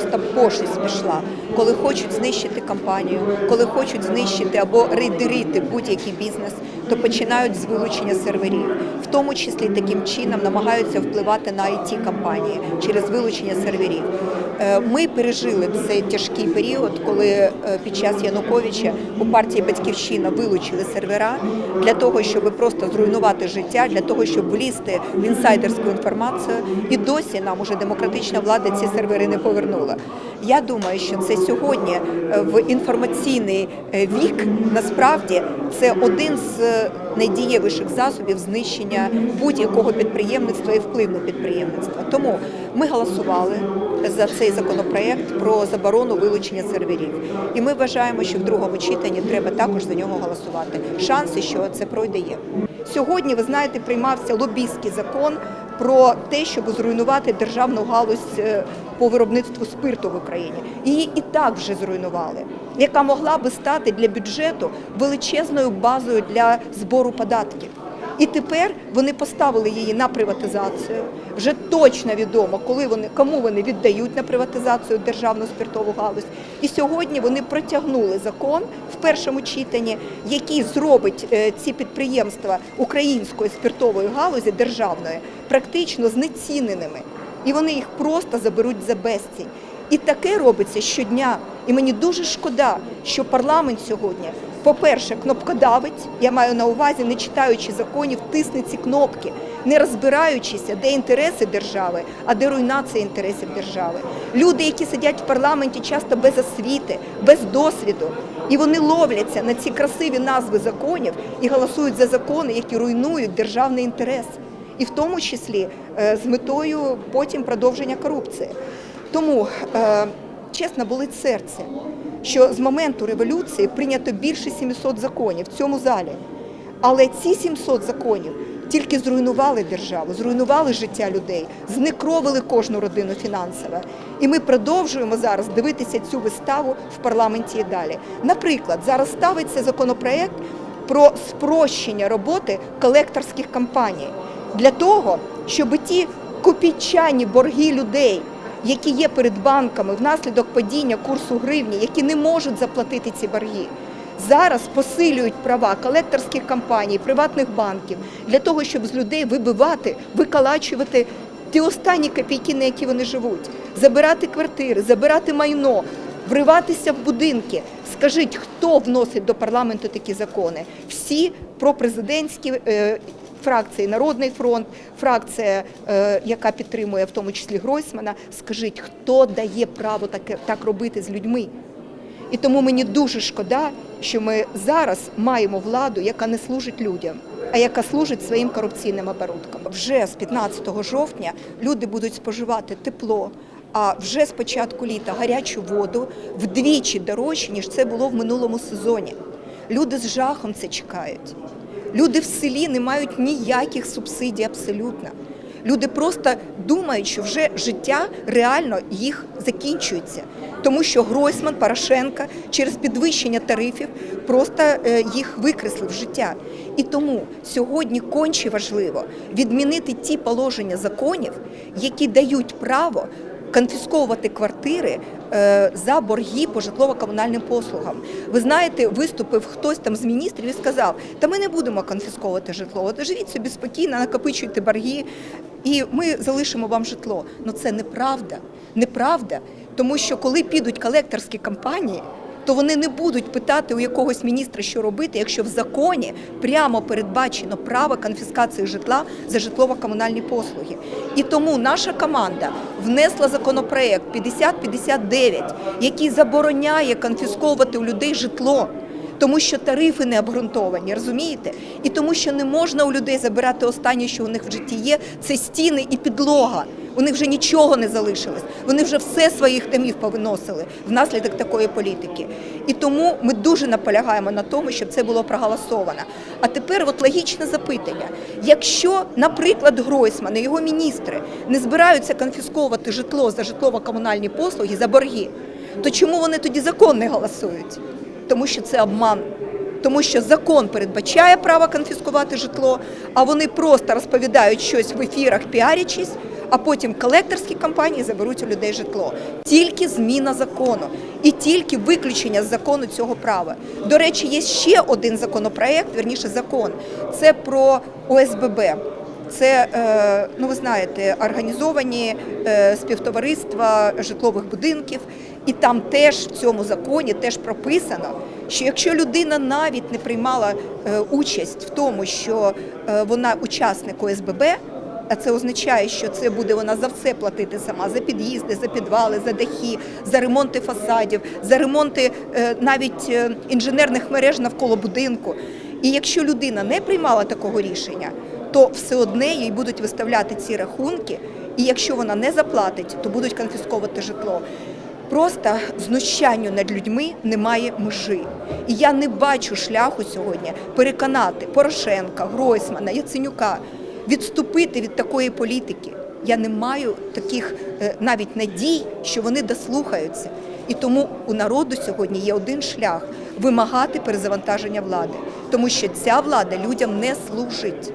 просто пошість пішла, коли хочуть знищити компанію, коли хочуть знищити або рейдерити будь-який бізнес, то починають з вилучення серверів, в тому числі таким чином намагаються впливати на it компанії через вилучення серверів. Е, Ми пережили цей тяжкий період, коли е, під час Януковича у партії Батьківщина вилучили сервера для того, щоб просто зруйнувати життя, для того, щоб влізти в інсайдерську інформацію. І досі нам уже демократична влада ці сервери не повернула. Я думаю, що це сьогодні е, в інформаційний вік насправді це один з е, найдієвіших засобів знищення будь-якого підприємництва і впливу підприємництва. Тому ми голосували за цей законопроект про заборону вилучення серверів. І ми вважаємо, що в другому читанні треба також за нього голосувати. Шанси, що це пройде, є. Сьогодні, ви знаєте, приймався лобійський закон про те, щоб зруйнувати державну галузь е, по виробництву спирту в Україні. Її і так вже зруйнували, яка могла би стати для бюджету величезною базою для збору податків. І тепер вони поставили її на приватизацію. Вже точно відомо, коли вони кому вони віддають на приватизацію державну спиртову галузь. І сьогодні вони протягнули закон в першому читанні, який зробить е, ці підприємства української спиртової галузі державної практично знеціненими. І вони їх просто заберуть за безцінь. І таке робиться щодня. І мені дуже шкода, що парламент сьогодні, по-перше, кнопкодавить, я маю на увазі, не читаючи законів, тисне ці кнопки, не розбираючися, де інтереси держави, а де руйнація інтересів держави. Люди, які сидять в парламенті, часто без освіти, без досвіду, і вони ловляться на ці красиві назви законів і голосують за закони, які руйнують державний інтерес, і в тому числі е, з метою потім продовження корупції. Тому е, чесно болить серце, що з моменту революції прийнято більше 700 законів в цьому залі. Але ці 700 законів тільки зруйнували державу, зруйнували життя людей, знекровили кожну родину фінансово. І ми продовжуємо зараз дивитися цю виставу в парламенті і далі. Наприклад, зараз ставиться законопроект про спрощення роботи колекторських компаній для того, щоб ті копійчані борги людей які є перед банками внаслідок падіння курсу гривні, які не можуть заплатити ці борги. Зараз посилюють права колекторських компаній, приватних банків для того, щоб з людей вибивати, виколачувати ті останні копійки, на які вони живуть, забирати квартири, забирати майно, вриватися в будинки. Скажіть, хто вносить до парламенту такі закони? Всі пропрезидентські е, фракції Народний фронт, фракція, е, яка підтримує в тому числі Гройсмана. Скажіть, хто дає право таке так робити з людьми? І тому мені дуже шкода, що ми зараз маємо владу, яка не служить людям, а яка служить своїм корупційним оборудкам. Вже з 15 жовтня люди будуть споживати тепло. А вже з початку літа гарячу воду вдвічі дорожче, ніж це було в минулому сезоні. Люди з жахом це чекають. Люди в селі не мають ніяких субсидій абсолютно. Люди просто думають, що вже життя реально їх закінчується, тому що Гройсман, Порошенка через підвищення тарифів просто е, їх викреслив життя. І тому сьогодні конче важливо відмінити ті положення законів, які дають право конфісковувати квартири е, за борги по житлово-комунальним послугам. Ви знаєте, виступив хтось там з міністрів і сказав: та ми не будемо конфісковувати житло. От живіть собі спокійно, накопичуйте борги, і ми залишимо вам житло. Ну це неправда. Неправда, тому що коли підуть колекторські компанії. То вони не будуть питати у якогось міністра, що робити, якщо в законі прямо передбачено право конфіскації житла за житлово-комунальні послуги. І тому наша команда внесла законопроект 5059, який забороняє конфісковувати у людей житло. Тому що тарифи не обґрунтовані, розумієте? І тому, що не можна у людей забирати останнє, що у них в житті є, це стіни і підлога. Них вже нічого не залишилось. Вони вже все своїх домів повиносили внаслідок такої політики. І тому ми дуже наполягаємо на тому, щоб це було проголосовано. А тепер от логічне запитання: якщо, наприклад, Гройсман і його міністри не збираються конфісковувати житло за житлово-комунальні послуги за борги, то чому вони тоді закон не голосують? Тому що це обман. Тому що закон передбачає право конфіскувати житло, а вони просто розповідають щось в ефірах, піарячись, а потім колекторські компанії заберуть у людей житло. Тільки зміна закону і тільки виключення з закону цього права. До речі, є ще один законопроект, верніше закон. Це про ОСББ. Це, е, ну ви знаєте, організовані е, співтовариства житлових будинків, і там теж в цьому законі теж прописано, що якщо людина навіть не приймала е, участь в тому, що вона учасник ОСББ, а це означає, що це буде вона за все платити сама за під'їзди, за підвали, за дахи, за ремонти фасадів, за ремонти е, навіть е, інженерних мереж навколо будинку. І якщо людина не приймала такого рішення, то все одне їй будуть виставляти ці рахунки, і якщо вона не заплатить, то будуть конфісковувати житло. Просто знущанню над людьми немає межі. І я не бачу шляху сьогодні переконати Порошенка, Гройсмана, Яценюка відступити від такої політики. Я не маю таких е, навіть надій, що вони дослухаються. І тому у народу сьогодні є один шлях вимагати перезавантаження влади, тому що ця влада людям не служить.